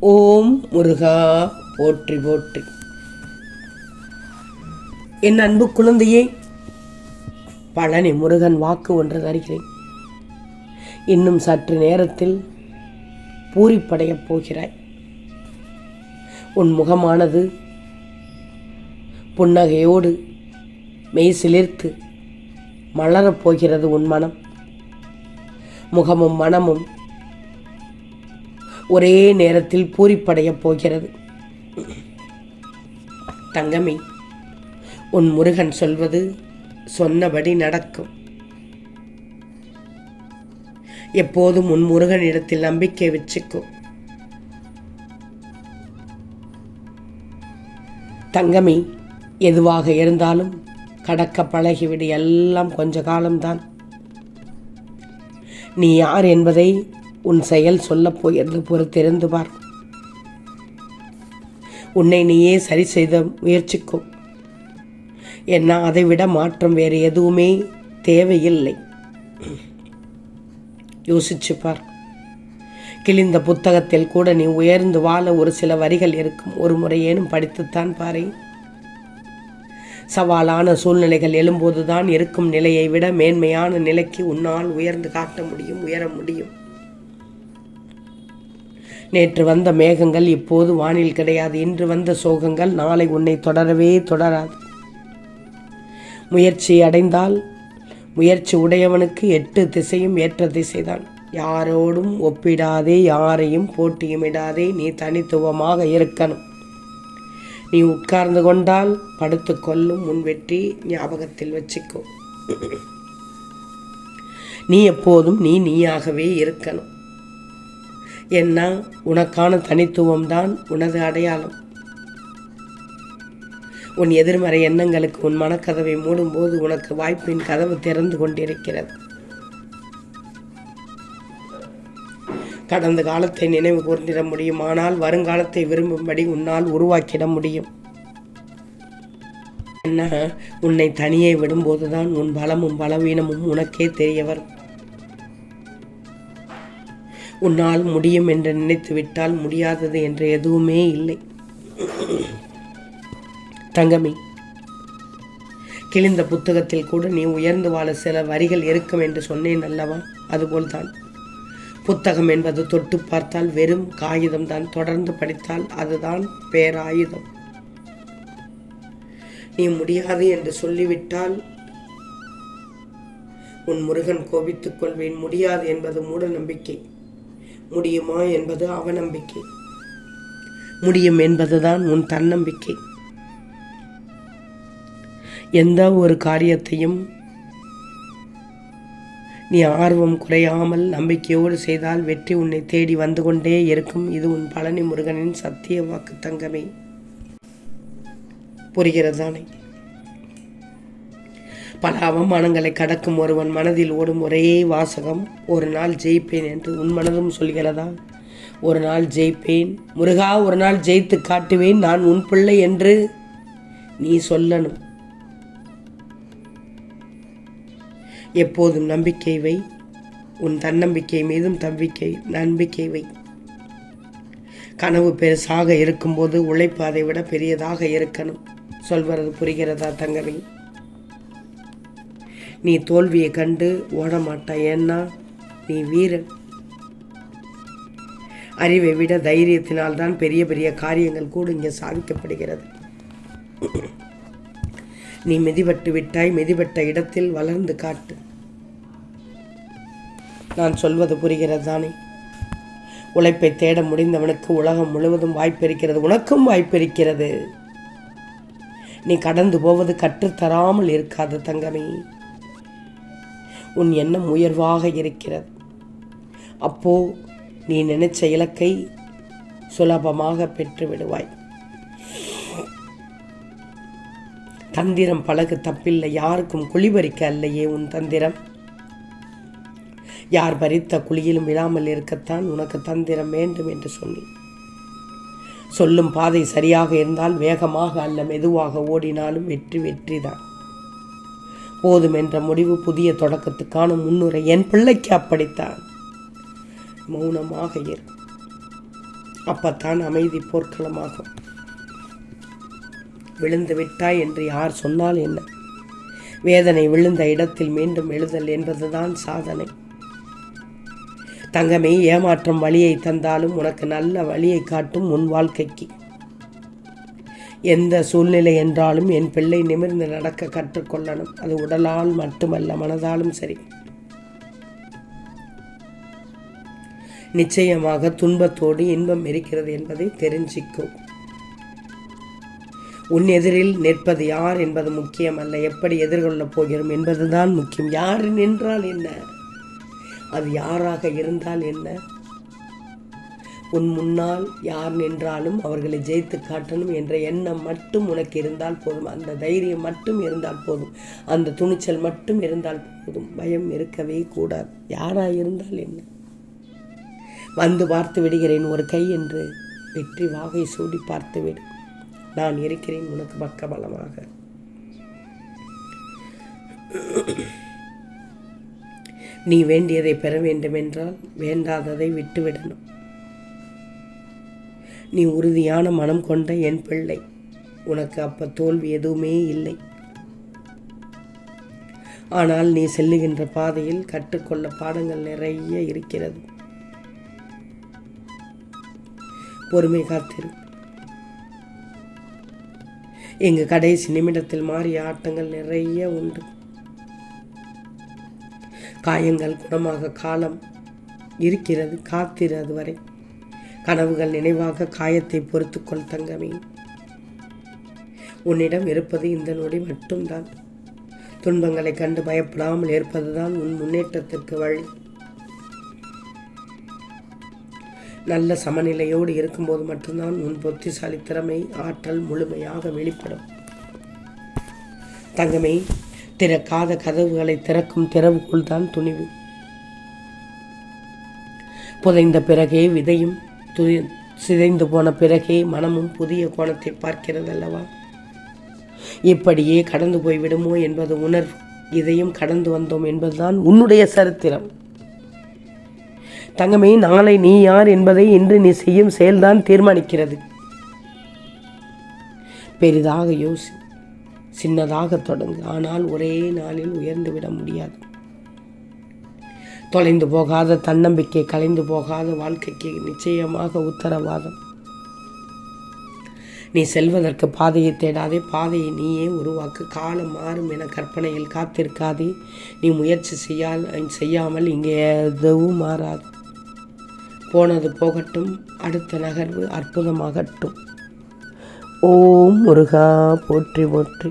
ஓம் முருகா போற்றி போற்றி. என் அன்பு குழந்தையே பழனி முருகன் வாக்கு ஒன்று தருகிறேன். இன்னும் சற்று நேரத்தில் பூரிப்படையப் போகிறாய். உன் முகமானது புன்னகையோடு மெய் சிலிர்த்து மலரப் போகிறது உன் மனம். முகமும் மனமும் ஒரே நேரத்தில் பூரிப்படையப் போகிறது. தங்கமே உன் முருகன் சொல்வது சொன்னபடி நடக்கும். எப்போதும் உன் முருகனிடத்தில் நம்பிக்கை வச்சுக்கோ. தங்கமே எதுவாக இருந்தாலும் கடக்க பழகிவிடு எல்லாம் கொஞ்ச காலம்தான். நீ யார் என்பதை உன் செயல் சொல்லப் போகிறது பொறுத்திருந்து பார். உன்னை நீயே சரி செய்த முயற்சிக்கும். என்ன அதைவிட மாற்றம் வேறு எதுவுமே தேவையில்லை. யோசிச்சுப்பார் கிழிந்த புத்தகத்தில் கூட நீ உயர்ந்து வாழ ஒரு சில வரிகள் இருக்கும். ஒரு முறையேனும் படித்துத்தான் பாரு. சவாலான சூழ்நிலைகள் எழும்போதுதான் இருக்கும் நிலையை விட மேன்மையான நிலைக்கு உன்னால் உயர்ந்து காட்ட முடியும் உயர முடியும். நேற்று வந்த மேகங்கள் இப்போது வானில் கிடையாது. இன்று வந்த சோகங்கள் நாளை உன்னை தொடரவே தொடராது. முயற்சி அடைந்தால் முயற்சி உடையவனுக்கு எட்டு திசையும் ஏற்ற திசைதான். யாரோடும் ஒப்பிடாதே யாரையும் போட்டியுமிடாதே நீ தனித்துவமாக இருக்கணும். நீ உட்கார்ந்து கொண்டால் படுத்து கொள்ளும் உன் வெற்றி ஞாபகத்தில் வச்சுக்கோ. நீ எப்போதும் நீ நீயாகவே இருக்கணும். என்ன? உனக்கான தனித்துவம் தான் உனது அடையாளம். உன் எதிர்மறை எண்ணங்களுக்கு உன் மனக்கதவை மூடும்போது உனக்கு வாய்ப்பின் கதவு திறந்து கொண்டிருக்கிறது. கடந்த காலத்தை நினைவு கூர்ந்திட முடியும். ஆனால் வருங்காலத்தை விரும்பும்படி உன்னால் உருவாக்கிட முடியும். என்ன? உன்னை தனியே விடும்போதுதான் உன் பலமும் பலவீனமும் உனக்கே தெரிய வரும் உன்னால் முடியும் என்று நினைத்து விட்டால் முடியாதது என்று எதுவுமே இல்லை. தங்கமி கிழிந்த புத்தகத்தில் கூட நீ உயர்ந்து வாழ சில வரிகள் இருக்கும் என்று சொன்னேன் அல்லவா? அதுபோல்தான். புத்தகம் என்பது தொட்டு பார்த்தால் வெறும் காகிதம் தான். தொடர்ந்து படித்தால் அதுதான் பேராயுதம். நீ முடியாது என்று சொல்லிவிட்டால் உன் முருகன் கோபித்துக் கொள்வேன். முடியாது என்பது மூட நம்பிக்கை. முடியுமா என்பது அவநம்பிக்கை. முடியும் என்பதுதான் உன் தன்னம்பிக்கை. எந்த ஒரு காரியத்தையும் நீ ஆர்வம் குறையாமல் நம்பிக்கையோடு செய்தால் வெற்றி உன்னை தேடி வந்து கொண்டே இருக்கும். இது உன் பழனி முருகனின் சத்திய வாக்கு தங்கமே. புரிகிறதானே? பல அவமானங்களை கடக்கும் ஒருவன் மனதில் ஓடும் ஒரே வாசகம் ஒரு நாள் ஜெயிப்பேன் என்று உன் மனதும் சொல்கிறதா? ஒரு நாள் ஜெயிப்பேன். முருகா ஒரு நாள் ஜெயித்து காட்டுவேன். நான் உன் பிள்ளை என்று நீ சொல்லணும். எப்போதும் நம்பிக்கை வை. உன் தன்னம்பிக்கை மீதும் தம்பிக்கை நம்பிக்கை வை. கனவு பெருசாக இருக்கும்போது உழைப்பு அதை விட பெரியதாக இருக்கணும். சொல்வது புரிகிறதா தங்கமே? நீ தோல்வியை கண்டு ஓட மாட்டாய் ஏன்னா நீ வீரன். அறிவை விட தைரியத்தினால் தான் பெரிய பெரிய காரியங்கள் கூட இங்கே சாதிக்கப்படுகிறது. நீ மிதிபட்டு விட்டாய் மிதிபட்ட இடத்தில் வளர்ந்து காட்டு. நான் சொல்வது புரிகிறது தானே? உழைப்பை தேட முடிந்தவனுக்கு உலகம் முழுவதும் வாய்ப்பிருக்கிறது உனக்கும் வாய்ப்பிருக்கிறது. நீ கடந்து போவது கற்றுத்தராமல் இருக்காது தங்கமே. உன் எண்ணம் உயர்வாக இருக்கிறது. அப்போ நீ நினைச்ச இலக்கை சுலபமாக பெற்று விடுவாய் தந்திரம் பழகு தப்பில்லை யாருக்கும் குளிபறிக்க அல்லையே உன் தந்திரம். யார் பறித்த குழியிலும் விழாமல் இருக்கத்தான் உனக்கு தந்திரம் வேண்டும் என்று சொன்னேன். சொல்லும் பாதை சரியாக இருந்தால் வேகமாக அல்ல மெதுவாக ஓடினாலும் வெற்றி வெற்றிதான். போதும் என்ற முடிவு புதிய தொடக்கத்துக்கான முன்னுரை என் பிள்ளைக்கு அப்படித்தான். மௌனமாக இரு. அப்பத்தான் அமைதி போர்க்களமாகும். விழுந்து விட்டாய் என்று யார் சொன்னால் என்ன? வேதனை விழுந்த இடத்தில் மீண்டும் எழுதல் என்பதுதான் சாதனை. தங்கமே ஏமாற்றம் வழியை தந்தாலும் உனக்கு நல்ல வழியை காட்டும் உன் வாழ்க்கைக்கு. எந்த சூழ்நிலை என்றாலும் என் பிள்ளை நிமிர்ந்து நடக்க கற்றுக்கொள்ளணும் அது உடலால் மட்டுமல்ல மனதாலும் சரி. நிச்சயமாக துன்பத்தோடு இன்பம் இருக்கிறது என்பதை தெரிஞ்சிக்கும் உன் எதிரில் நிற்பது யார் என்பது முக்கியமல்ல எப்படி எதிர்கொள்ளப் போகிறோம் என்பதுதான் முக்கியம். யார் நின்றால் என்ன? அது யாராக இருந்தால் என்ன? உன் முன்னால் யார் நின்றாலும் அவர்களை ஜெயித்து காட்டணும் என்ற எண்ணம் மட்டும் உனக்கு இருந்தால் போதும். அந்த தைரியம் மட்டும் இருந்தால் போதும். அந்த துணிச்சல் மட்டும் இருந்தால் போதும். பயம் இருக்கவே கூடாது. யாராக இருந்தால் என்ன? வந்து பார்த்து விடுகிறேன் ஒரு கை என்று வெற்றி வாகை சூடி பார்த்து விடு. நான் இருக்கிறேன் உனக்கு பக்கபலமாக. நீ வேண்டியதை பெற வேண்டுமென்றால் வேண்டாததை விட்டுவிடணும். நீ உறுதியான மனம் கொண்ட என் பிள்ளை. உனக்கு அப்ப தோல்வி எதுவுமே இல்லை. ஆனால் நீ செல்லுகின்ற பாதையில் கற்றுக்கொள்ள பாடங்கள் நிறைய இருக்கிறது. பொறுமை காத்திரு. எங்க கடைசி நிமிடத்தில் மாறிய ஆட்டங்கள் நிறைய உண்டு. காயங்கள் குணமாக காலம் இருக்கிறது காத்திரு அதுவரை. கனவுகள் நினைவாக காயத்தை பொறுத்துக்கொள் தங்கமே. உன்னிடம் இருப்பது இந்த நொடி மட்டும்தான். துன்பங்களை கண்டு பயப்படாமல் இருப்பதுதான் உன் முன்னேற்றத்திற்கு வழி. நல்ல சமநிலையோடு இருக்கும்போது மட்டும்தான் உன் பொத்திசாலி திறமை ஆற்றல் முழுமையாக வெளிப்படும். தங்கமே திறக்காத கதவுகளை திறக்கும் திறவுக்குள் தான் துணிவு. புதைந்த பிறகே விதையும் துதி சிதைந்து போன பிறகே மனமும் புதிய கோணத்தை பார்க்கிறது அல்லவா இப்படியே கடந்து போய்விடுமோ என்பது உணர்வு. இதையும் கடந்து வந்தோம் என்பதுதான் உன்னுடைய சரித்திரம். தங்கமே நாளை நீ யார் என்பதை இன்று நீ செய்யும் செயல்தான் தீர்மானிக்கிறது. பெரிதாக யோசி சின்னதாக தொடங்கு. ஆனால் ஒரே நாளில் உயர்ந்து விட முடியாது. தொலைந்து போகாத தன்னம்பிக்கை கலைந்து போகாத வாழ்க்கைக்கு நிச்சயமாக உத்தரவாதம். நீ செல்வதற்கு பாதையை தேடாதே பாதையை நீயே உருவாக்கு. காலம் மாறும் என கற்பனையில் காத்திருக்காதே. நீ முயற்சி செய்யால் செய்யாமல் இங்கே எதுவும் மாறாது. போனது போகட்டும் அடுத்த நகர்வு அற்புதமாகட்டும். ஓம் முருகா போற்றி போற்றி.